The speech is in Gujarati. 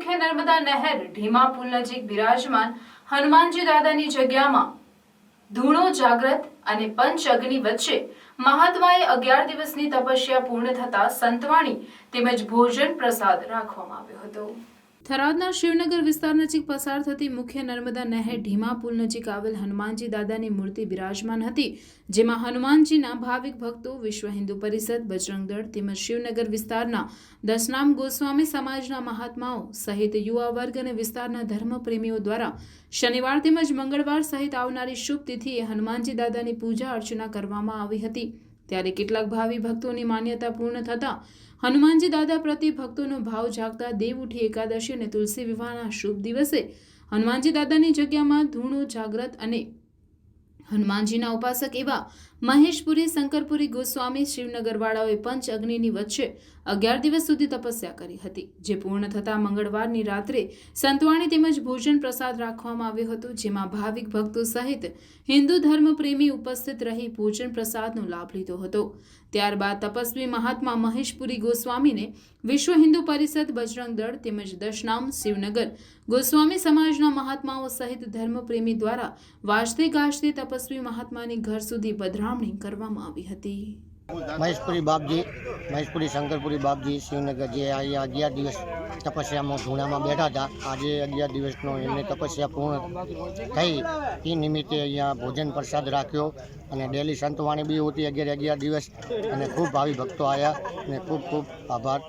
મુખ્ય નર્મદા નહેર, ઢીમા પુલ નજીક બિરાજમાન હનુમાનજી દાદાની જગ્યામાં ધૂણો જાગ્રત અને પંચ અગ્નિ વચ્ચે મહાત્માએ અગિયાર દિવસની તપસ્યા પૂર્ણ થતા સંતવાણી તેમજ ભોજન પ્રસાદ રાખવામાં આવ્યો હતો. થરાદના શિવનગર વિસ્તાર નજીક પસાર થતી મુખ્ય નર્મદા નહેર ઢીમા પુલ નજીક આવેલ હનુમાનજી દાદાની મૂર્તિ બિરાજમાન હતી, જેમાં હનુમાનજીના ભાવિક ભક્તો, વિશ્વ હિન્દુ પરિષદ, બજરંગ દળ તેમજ શિવનગર વિસ્તારના દસનામ ગોસ્વામી સમાજના મહાત્માઓ સહિત યુવા વર્ગ અને વિસ્તારના ધર્મપ્રેમીઓ દ્વારા શનિવાર તેમજ મંગળવાર સહિત આવનારી શુભ તિથિએ હનુમાનજી દાદાની પૂજા અર્ચના કરવામાં આવી હતી. ત્યારે કેટલાક ભાવિ ભક્તોની માન્યતા પૂર્ણ થતા હનુમાનજી દાદા પ્રત્યે ભક્તોનો ભાવ જાગતા દેવ ઉઠી એકાદશી અને તુલસી વિવાહના શુભ દિવસે હનુમાનજી દાદાની જગ્યામાં ધૂણો, જાગ્રત અને હનુમાનજીના ઉપાસક એવા મહેશપુરી, શંકરપુરી, ગોસ્વામી, શિવનગરવાળાઓએ પંચ અગ્નિની વચ્ચે અગિયાર દિવસ સુધી તપસ્યા કરી હતી, જે પૂર્ણ થતાં મંગળવારની રાત્રે સંતવાણી તેમજ ભોજન પ્રસાદ રાખવામાં આવ્યો હતો, જેમાં ભાવિક ભક્તો સહિત હિન્દુ ધર્મપ્રેમી ઉપસ્થિત રહી ભોજન પ્રસાદનો લાભ લીધો હતો. ત્યારબાદ તપસ્વી મહાત્મા મહેશપુરી ગોસ્વામીને વિશ્વ હિન્દુ પરિષદ, બજરંગ દળ તેમજ દશનામ શિવનગર, ગોસ્વામી સમાજના મહાત્માઓ સહિત ધર્મપ્રેમી દ્વારા વાજતે ગાજતે તપસ્વી મહાત્માની ઘર સુધી પધરામણી કરવામાં આવી હતી. મહેશપુરી બાપજી, મહેશપુરી શંકરપુરી બાપજી, શિવનગર જે અહીંયા અગિયાર દિવસ તપસ્યામાં ધૂણામાં બેઠા હતા, આજે અગિયાર દિવસનો એમની તપસ્યા પૂર્ણ થઈ. એ નિમિત્તે અહીંયા ભોજન પ્રસાદ રાખ્યો અને ડેલી સંતવાણી બી હોતી અગિયાર અગિયાર દિવસ. અને ખૂબ ભાવિ ભક્તો આવ્યા અને ખૂબ ખૂબ આભાર.